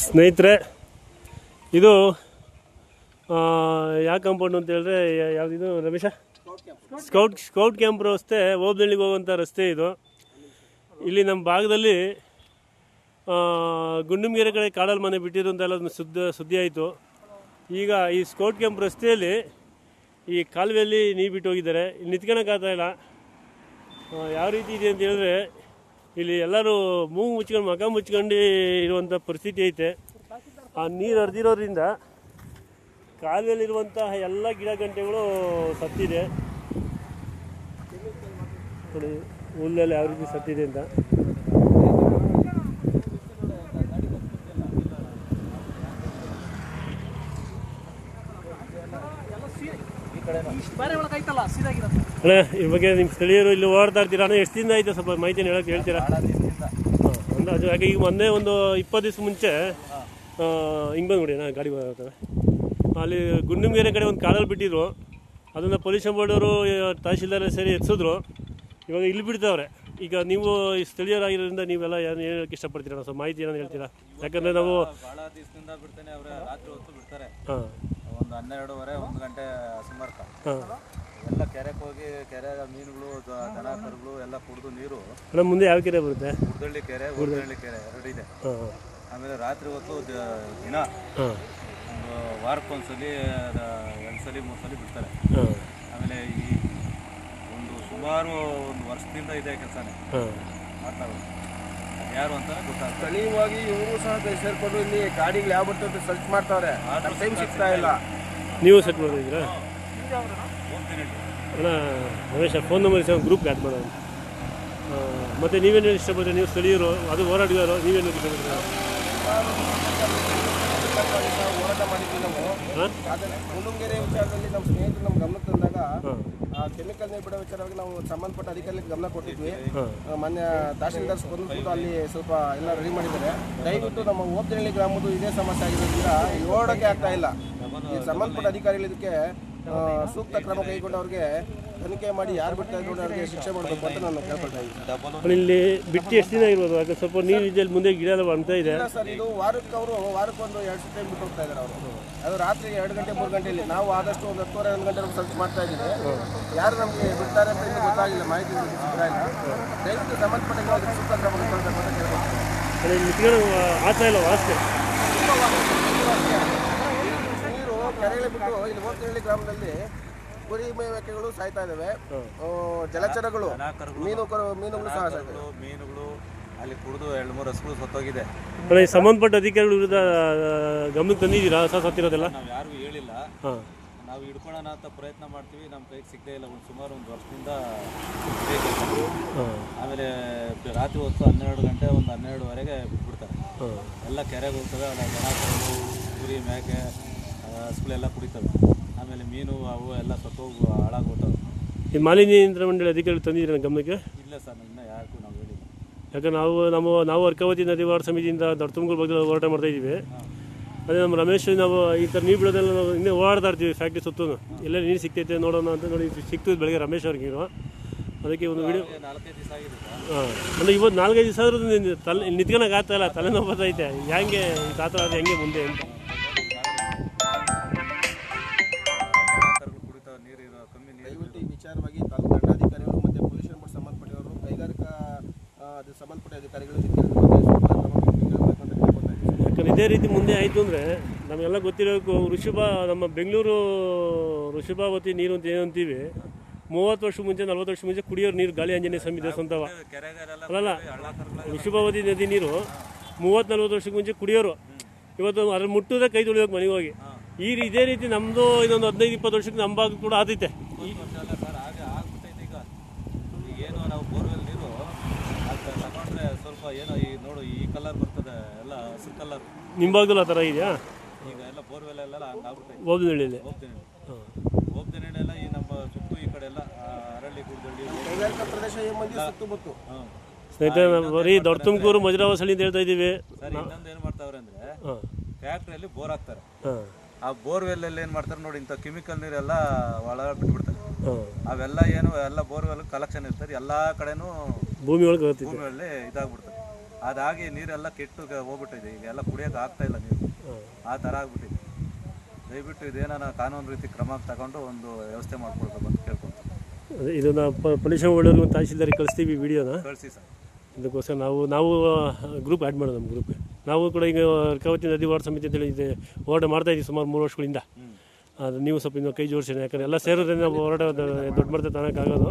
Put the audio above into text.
ಸ್ನೇಹಿತರೆ, ಇದು ಯಾವ ಕಾಂಪೌಂಡ್ ಅಂತ ಹೇಳಿದ್ರೆ ಯಾವುದಿದು ರಮೇಶ? ಸ್ಕೌಟ್ ಸ್ಕೌಟ್ ಕ್ಯಾಂಪ್ ರಸ್ತೆ ಓಬ್ದಳ್ಳಿಗೆ ಹೋಗುವಂಥ ರಸ್ತೆ ಇದು. ಇಲ್ಲಿ ನಮ್ಮ ಭಾಗದಲ್ಲಿ ಗುಂಡುಮಗೆರೆ ಕಡೆ ಕಾಡಲ್ ಮನೆ ಬಿಟ್ಟಿದ್ರು ಅಂತ ಎಲ್ಲ ಸುದ್ದಿ ಸುದ್ದಿ ಆಯಿತು. ಈಗ ಈ ಸ್ಕೌಟ್ ಕ್ಯಾಂಪ್ ರಸ್ತೆಯಲ್ಲಿ ಈ ಕಾಲುವೆಯಲ್ಲಿ ನೀರು ಬಿಟ್ಟು ಹೋಗಿದ್ದಾರೆ. ಇಲ್ಲಿ ನಿಂತ್ಕೊಳಕ್ಕಾಗ್ತಾ ಇಲ್ಲ. ಯಾವ ರೀತಿ ಇದೆ ಅಂತ ಹೇಳಿದ್ರೆ ಇಲ್ಲಿ ಎಲ್ಲರೂ ಮೂಗು ಮುಚ್ಕೊಂಡು, ಮಗ ಮುಚ್ಕೊಂಡು ಇರುವಂಥ ಪರಿಸ್ಥಿತಿ ಐತೆ. ಆ ನೀರು ಹರಿದಿರೋದ್ರಿಂದ ಕಾಲುವೆಯಲ್ಲಿರುವಂತಹ ಎಲ್ಲ ಗಿಡ ಗಂಟೆಗಳು ಸತ್ತಿದೆ. ನೋಡಿ, ಹುಲ್ಲೆಲ್ಲ ಯಾವ ರೀತಿ ಸತ್ತಿದೆ ಅಂತ. ಬೇರೆ ಸೀದಾಗಿರೋದು ಅಣ್ಣ ಈ ಬಗ್ಗೆ ನಿಮ್ಮ ಸ್ಥಳೀಯರು ಇಲ್ಲಿ ಓಡಾಡ್ತಾ ಇರ್ತೀರಾ ಅಣ್ಣ? ಎಷ್ಟು ದಿನ ಆಯ್ತು ಸ್ವಲ್ಪ ಮಾಹಿತಿನ ಹೇಳಕ್ಕೆ ಹೇಳ್ತೀರಾ? ಹಾಂ ಅಂದಾಜು ಯಾಕೆ ಈಗ ಮೊನ್ನೆ ಒಂದು ಇಪ್ಪತ್ತು ದಿವಸ ಮುಂಚೆ ಹಿಂಗೆ ಬಂದ್ಬಿಡಿ ಅಣ್ಣ ಗಾಡಿ ಬರ್ತಾರೆ ಅಲ್ಲಿ ಗುಂಡುಮಗೆರೆ ಕಡೆ ಒಂದು ಕಾಡಲ್ಲಿ ಬಿಟ್ಟಿದ್ರು. ಅದನ್ನು ಪೊಲೀಷನ್ ಬೋರ್ಡವರು ತಹಶೀಲ್ದಾರ ಸೇರಿ ಎತ್ಸಿದ್ರು. ಇವಾಗ ಇಲ್ಲಿ ಬಿಡ್ತಾವ್ರೆ. ಈಗ ನೀವು ಈ ಸ್ಥಳೀಯರಾಗಿರೋದ್ರಿಂದ ನೀವೆಲ್ಲ ಏನು ಹೇಳಕ್ಕೆ ಇಷ್ಟಪಡ್ತೀರಾ ಸ್ವಲ್ಪ ಮಾಹಿತಿ ಏನಾದ್ರು ಹೇಳ್ತೀರಾ? ಯಾಕಂದರೆ ನಾವು ದಿವಸದಿಂದ ಬಿಡ್ತಾನೆ ಅವರ ರಾತ್ರಿ ಹೊತ್ತು ಬಿಡ್ತಾರೆ. ಹಾಂ. ಒಂದು ಹನ್ನೆರಡುವರೆ ಒಂದು ಗಂಟೆ ಸುಮಾರ್ಕ ಎಲ್ಲ ಕೆರೆಗೆ ಹೋಗಿ ಕೆರೆ ಮೀನುಗಳು ದನ ಕರುಗಳು ಎಲ್ಲ ಕುಡಿದು ನೀರು. ಅಲ್ಲ ಮುಂದೆ ಯಾವ ಕೆರೆ ಬರುತ್ತೆ? ಉರ್ದಳ್ಳಿ ಕೆರೆ ಉರ್ದಳ್ಳಿ. ಕೆರೆ ಎರಡಿದೆ ಹಾಂ ಹಾಂ. ಆಮೇಲೆ ರಾತ್ರಿ ಹೊತ್ತು ದಿನ ಒಂದು ವಾರಕ್ಕೊಂದ್ಸಲಿ ಅದ- ಎರಡು ಸಲ ಮೂರು ಸಲ ಬಿಡ್ತಾರೆ ಆಮೇಲೆ ಈ ಒಂದು ಸುಮಾರು ಒಂದು ವರ್ಷದಿಂದ ಇದೆ ಕೆಲಸನೇ. ಮಾಡ್ತಾ ಮಾಡ್ತಾರೆ ಯಾರು ಅಂತ ಗೊತ್ತಾಗ್ತದೆ ಸ್ಥಳೀಯವಾಗಿ ಇವರು ಸಹ ಸೇರ್ಕೊಂಡು ಇಲ್ಲಿ ಗಾಡಿಗಳು ಯಾವ ಬರ್ತದೆ ಸರ್ಚ್ ಮಾಡ್ತಾವ್ರೆ. ಟೈಮ್ ಸಿಗ್ತಾ ಇಲ್ಲ. ನೀವು ಸೆಟ್ ಮಾಡಿದ್ದೀರಾ? ಅಣ್ಣ ರಮೇಶ ಫೋನ್ ನಂಬರ್ ಸಹ ಗ್ರೂಪ್ಗೆ ಆ್ಯಡ್ ಮಾಡೋಣ. ಮತ್ತು ನೀವೇನು ಹೇಳಿ ಇಷ್ಟಪಡ್ತೀರಿ? ನೀವು ಸ್ಥಳೀಯರು ಅದು ಹೋರಾಡಿದಾರೋ ನೀವೇನು ಇಷ್ಟಪಡ್ತೀರಾ ಹೋರಾಟ ಮಾಡಿದ್ದೀನಿ ನಾವು ಆದರೆ ಕುಂಡುಂಗೆರೆ ವಿಚಾರದಲ್ಲಿ ನಮ್ಮ ಸ್ನೇಹಿತರು ನಮ್ಮ ಗಮನಕ್ಕೆ ತಂದಾಗ ಕೆಮಿಕಲ್ ನೀರು ಬಿಡೋ ವಿಚಾರವಾಗಿ ನಾವು ಸಂಬಂಧಪಟ್ಟ ಅಧಿಕಾರಿಗಳಿಗೆ ಗಮನ ಕೊಟ್ಟಿದ್ವಿ. ಮೊನ್ನೆ ತಹಶೀಲ್ದಾರ್ ಬಂದ್ಬಿಟ್ಟು ಅಲ್ಲಿ ಸ್ವಲ್ಪ ಎಲ್ಲ ರೆಡಿ ಮಾಡಿದ್ದಾರೆ. ದಯವಿಟ್ಟು ನಮ್ಮ ಓಪ್ತಿನಹಳ್ಳಿ ಗ್ರಾಮದ್ದು ಇದೇ ಸಮಸ್ಯೆ ಆಗಿರೋದ್ರಿಂದ ಓಡೋಕೆ ಆಗ್ತಾ ಇಲ್ಲ. ಈ ಸಂಬಂಧಪಟ್ಟ ಅಧಿಕಾರಿಗಳು ಇದಕ್ಕೆ ಸೂಕ್ತ ಕ್ರಮ ಕೈಗೊಂಡು ಅವ್ರಿಗೆ ತನಿಖೆ ಮಾಡಿ ಯಾರು ಬಿಡ್ತಾ ಇದ್ರು ಅವ್ರಿಗೆ ಶಿಕ್ಷೆ ಮಾಡಬೇಕು ಅಂತ ನಾನು ಕೇಳ್ಕೊಳ್ತಾ ಇದ್ದೀನಿ. ಇಲ್ಲಿ ಬಿಟ್ಟು ಎಷ್ಟು ದಿನ ಇರ್ಬೋದು? ಅದಕ್ಕೆ ಸ್ವಲ್ಪ ನೀರು ಇದೆ ಮುಂದೆ ಗಿಡ ಎಲ್ಲ ಬರ್ತಾ ಇದೆ. ಇಲ್ಲ ಸರ್ ಇದು ವಾರಕ್ಕೆ ಅವರು ವಾರಕ್ಕೊಂದು ಎರಡು ಟೈಮ್ ಬಿಟ್ಟು ಹೋಗ್ತಾ ಇದ್ದಾರೆ ಅವರು. ಅದು ರಾತ್ರಿ ಎರಡು ಗಂಟೆ ಮೂರು ಗಂಟೆಯಲ್ಲಿ ನಾವು ಆದಷ್ಟು ಒಂದು ಹತ್ತುವರೆ ಒಂದು ಗಂಟೆ ಸರ್ಚ್ ಮಾಡ್ತಾ ಇದ್ದೀವಿ. ಯಾರು ನಮಗೆ ಬಿಡ್ತಾರೆ ಅಂತ ಇನ್ನೂ ಗೊತ್ತಾಗಿಲ್ಲ ಮಾಹಿತಿ ಸಿಗ್ತಾ ಇಲ್ಲ. ದಯವಿಟ್ಟು ಸಂಬಂಧಪಟ್ಟ ಸೂಕ್ತ ಕ್ರಮ ಕೈಗೊಳ್ಬೇಕು ಅಂತ ಆಗ್ತಾ ಇಲ್ಲ ವಾಸ್ತೆ. ನೀರು ಕೆರೆಗಳು ಬಿಟ್ಟು ಇಲ್ಲಿ ಹೋಗ್ತಿರಳ್ಳಿ ಗ್ರಾಮದಲ್ಲಿ ಕುರಿ ಮೇಕೆಗಳು ಸಾಯ್ತಾ ಇದಾವೆ. ಜಲಚರಗಳು ಮೀನು ಕರು- ಮೀನುಗಳು ಸಹ ಮೀನುಗಳು ಅಲ್ಲಿ ಕುಡಿದು ಎರಡು ಮೂರು ಹಸುಗಳು ಸತ್ತೋಗಿದೆ. ಸಂಬಂಧಪಟ್ಟ ಅಧಿಕಾರಿಗಳ ವಿರುದ್ಧ ಗಮನಕ್ಕೆ ತಂದಿದ್ದೀರಾ? ಹೊಸ ಸತ್ತಿರೋದೆಲ್ಲ? ನಾವು ಯಾರಿಗೂ ಹೇಳಿಲ್ಲ. ನಾವು ಹಿಡ್ಕೊಳ್ಳೋಣ ಅಂತ ಪ್ರಯತ್ನ ಮಾಡ್ತೀವಿ. ನಮ್ಮ ಕೈಗೆ ಸಿಗದೇ ಇಲ್ಲ. ಒಂದು ಸುಮಾರು ಒಂದು ವರ್ಷದಿಂದ ಆಮೇಲೆ ರಾತ್ರಿ ಹೊತ್ತು ಹನ್ನೆರಡು ಗಂಟೆ ಒಂದು ಹನ್ನೆರಡುವರೆಗೆ ಬಿಟ್ಬಿಡ್ತಾರೆ ಎಲ್ಲ ಕೆರೆಗೆ ಹೋಗ್ತವೆ. ಅಲ್ಲ ಜನ ಕರು ಮೇಕೆ ಹಸುಗಳೆಲ್ಲ ಕುಡಿತವೆ. ಆಮೇಲೆ ಮೀನು ಅವು ಎಲ್ಲ ಸ್ವಲ್ಪ ಹಾಳಾಗೋತಾವೆ ಈ ಮಾಲಿನ್ಯ ನಿಯಂತ್ರಣ ಮಂಡಳಿ ಅಧಿಕಾರಿಗಳು ತಂದಿದ್ದೀರಾ ಗಮನಕ್ಕೆ? ಇಲ್ಲ ಸರ್ ಇನ್ನೂ ಯಾರಿಗೂ ನಾವು ಹೇಳಿಲ್ಲ. ಯಾಕಂದ್ರೆ ನಾವು ನಮ್ಮ ನಾವು ಅರ್ಕಾವತಿ ನದಿ ವಾರ ಸಮಿತಿಯಿಂದ ದೊಡ್ಡ ತುಮಕೂರು ಬಗ್ಗೆ ಹೋರಾಟ ಮಾಡ್ತಾ ಇದ್ದೀವಿ. ಅದೇ ನಮ್ಮ ರಮೇಶ್ ನಾವು ಈ ಥರ ನೀರು ಬಿಡೋದೆಲ್ಲ ನಾವು ಇನ್ನೇ ಓಡಾಡ್ತಾ ಇರ್ತೀವಿ ಫ್ಯಾಕ್ಟ್ರಿ ಸುತ್ತೂ ಎಲ್ಲ ನೀರು ಸಿಗ್ತೈತೆ ನೋಡೋಣ ಅಂತ ನೋಡಿ ಸಿಕ್ತು ಬೆಳಗ್ಗೆ ರಮೇಶ್ ಅವ್ರಿಗೆ ನೀರು ಅದಕ್ಕೆ ಒಂದು ವಿಡಿಯೋ ಹಾಂ. ಅಂದರೆ ಇವತ್ತು ನಾಲ್ಕೈದು ದಿವಸ ಆದ್ರೂ ತಲೆ ನಿತ್ಕೊಳಕ್ಕೆ ಆಗ್ತಾಯಿಲ್ಲ ಇಲ್ಲ ತಲೆನೋವು ಬರ್ತೈತೆ ಹೆಂಗೆ ಈ ತಾತ ಅದು ಹೆಂಗೆ ಮುಂದೆ ಅಂತ. ಸಂಬಂಧಪಟ್ಟ ಅಧಿಕಾರಿಗಳು ಯಾಕಂದ್ರೆ ಇದೇ ರೀತಿ ಮುಂದೆ ಆಯಿತು ಅಂದರೆ ನಮಗೆಲ್ಲ ಗೊತ್ತಿರೋದು ಋಷಭ, ನಮ್ಮ ಬೆಂಗಳೂರು ಋಷಭಾವತಿ ನೀರು ಅಂತ ಏನು ಅಂತೀವಿ ಮೂವತ್ತು ವರ್ಷ ಮುಂಚೆ, ನಲ್ವತ್ತು ವರ್ಷ ಮುಂಚೆ ಕುಡಿಯೋರು ನೀರು ಗಾಳಿ ಆಂಜನೇಯ ಸ್ವಾಮಿ ದೇವಸ್ಥಾನದವ. ಅಲ್ಲ ಅಲ್ಲಲ್ಲ ಋಷಭಾವತಿ ನದಿ ನೀರು ಮೂವತ್ತು, ನಲ್ವತ್ತು ವರ್ಷಕ್ಕೆ ಮುಂಚೆ ಕುಡಿಯೋರು. ಇವತ್ತು ಅದ್ರ ಮುಟ್ಟಿದ್ರೆ ಕೈ ತೊಳಿಬೇಕು ಮನೆಗೆ ಹೋಗಿ. ಈ ರೀ- ಇದೇ ರೀತಿ ನಮ್ಮದು ಇನ್ನೊಂದು ಹದಿನೈದು, ಇಪ್ಪತ್ತು ವರ್ಷಕ್ಕೆ ನಮ್ಮ ಭಾಗ ಕೂಡ ಆದೈತೆ ವರ್ಷ ಅಲ್ಲ ಸರ್ ಹಾಗೆ ಆಗ್ಬಿಟ್ಟೈತೆ ಈಗ ಈಗ ಏನು ನಾವು ಬೋರ್ವೆಲ್ ನೀರು ಅದು ತಗೊಂಡ್ರೆ ಏನೋ ಈ ನೋಡು ಈ ಕಲರ್ ಬರ್ತದೆ ಎಲ್ಲ ಹಸಿರು ಕಲರ್ ನಿಮ್ಮ ಭಾಗದಲ್ಲಿ ಆ ಥರ ಇದೆಯಾ? ಈಗ ಎಲ್ಲ ಬೋರ್ವೆಲ್ ಎಲ್ಲ ಹಂಗೆ ಆಗ್ಬಿಟ್ಟೈತೆ. ಬೋಧನಹಳ್ಳಿಯಲ್ಲಿ ಹೋಗ್ತೀನಿ ಹಾಂ. ಹೋಗ್ತೀನಿ ಎಲ್ಲ ಈ ನಮ್ಮ ಸುತ್ತು ಈ ಕಡೆ ಎಲ್ಲ ಆ, ಅರಳಿ ಗುಡ್ದಳ್ಳಿ ಪ್ರದೇಶ ಈ ಮಂದಿ ಸುತ್ತಮುತ್ತ? ಹಾಂ. ಸ್ನೇಹಿತರೆ ಬರೀ ದೊಡ್ಡ ತುಮಕೂರು ಮಜರಾವಸಳಿ ಅಂತ ಹೇಳ್ತಾ ಇದ್ದೀವಿ ಸರ್ ಇನ್ನೊಂದು ಏನು ಮಾಡ್ತಾವ್ರೆ ಅಂದರೆ ಹಾಂ. ಫ್ಯಾಕ್ಟ್ರಿಯಲ್ಲಿ ಬೋರ್ ಹಾಕ್ತಾರೆ. ಹಾಂ. ಆ ಬೋರ್ವೆಲ್ ಅಲ್ಲಿ ಏನು ಮಾಡ್ತಾರೆ ನೋಡಿ ಇಂಥ ಕೆಮಿಕಲ್ ನೀರೆಲ್ಲ ಒಳಗೆ ಬಿಟ್ಬಿಡ್ತಾರೆ. ಅವೆಲ್ಲ ಏನು ಎಲ್ಲ ಬೋರ್ವೆಲ್ ಕಲೆಕ್ಷನ್ ಇರ್ತದೆ. ಎಲ್ಲ ಕಡೆನೂ ಭೂಮಿ ಒಳಗೆ ಭೂಮಿಯಲ್ಲಿ ಇದಾಗ್ಬಿಡ್ತದೆ. ಅದಾಗಿ ನೀರೆಲ್ಲ ಕೆಟ್ಟು ಹೋಗ್ಬಿಟ್ಟಿದೆ. ಈಗ ಎಲ್ಲ ಕುಡಿಯೋಕೆ ಆಗ್ತಾ ಇಲ್ಲ ನೀರು. ಆ ಥರ ಆಗ್ಬಿಟ್ಟಿದೆ. ದಯವಿಟ್ಟು ಇದೇನಾರ ಕಾನೂನು ರೀತಿ ಕ್ರಮ ತಗೊಂಡು ಒಂದು ವ್ಯವಸ್ಥೆ ಮಾಡ್ಕೊಳ್ಬೇಕು ಅಂತ ಕೇಳ್ಕೊಂತೀನಿ ಅದೇ ಇದನ್ನು ಪೊಲೀಸ್ ಒಳ್ಳೆಯವ್ರಿಗೆ ಒಂದು ತಹಶೀಲ್ದಾರಿಗೆ ಕಳಿಸ್ತೀವಿ ವಿಡಿಯೋನ. ಕಳಿಸಿ ಸರ್. ಇದಕ್ಕೋಸ್ಕರ ನಾವು ನಾವು ಗ್ರೂಪ್ ಆ್ಯಡ್ ಮಾಡೋದು ನಮ್ಮ ಗ್ರೂಪ್ಗೆ ನಾವು ಕೂಡ ಈಗ ಕವತಿ ನದಿ ವಾರ್ಡ್ ಸಮಿತಿ ಅಂತೇಳಿ ಇದೆ ಹೋರಾಟ ಮಾಡ್ತಾ ಇದ್ದೀವಿ ಸುಮಾರು ಮೂರು ವರ್ಷಗಳಿಂದ. ಅದು ನೀವು ಸ್ವಲ್ಪ ಇನ್ನೂ ಕೈ ಜೋಡಿಸಿ ಯಾಕಂದರೆ ಎಲ್ಲ ಸೇರಿದ್ರೆ ನಾವು ಹೋರಾಟ ದೊಡ್ಡ ತನಕ ಆಗೋದು